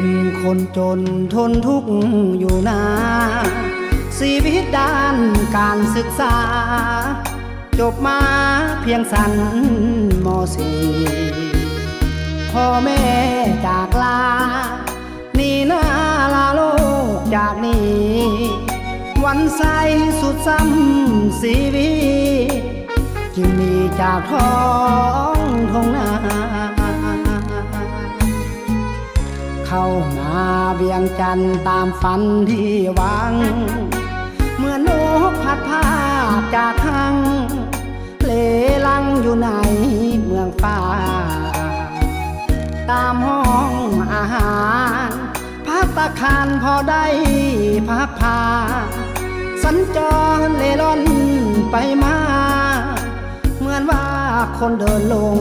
็นคนจนทนทุกข์อยู่นาชีวิตด้านการศึกษา จบมาเพียงสันมสี่พ่อแม่จากลา นี่นาลาโลกจากนี้ วันใสสุดซ้ำสีวี จึงมีจากท้องทงนา เข้ามาเบียงจันตามฝันที่หวังเมื่อนกพัดพาจากทางเลลังอยู่ในเมืองฟ้า ตามห้องอาหาร พักตะคารพอได้พักพา สัญจรเล่ร่อนไปมา เหมือนว่าคนเดินลง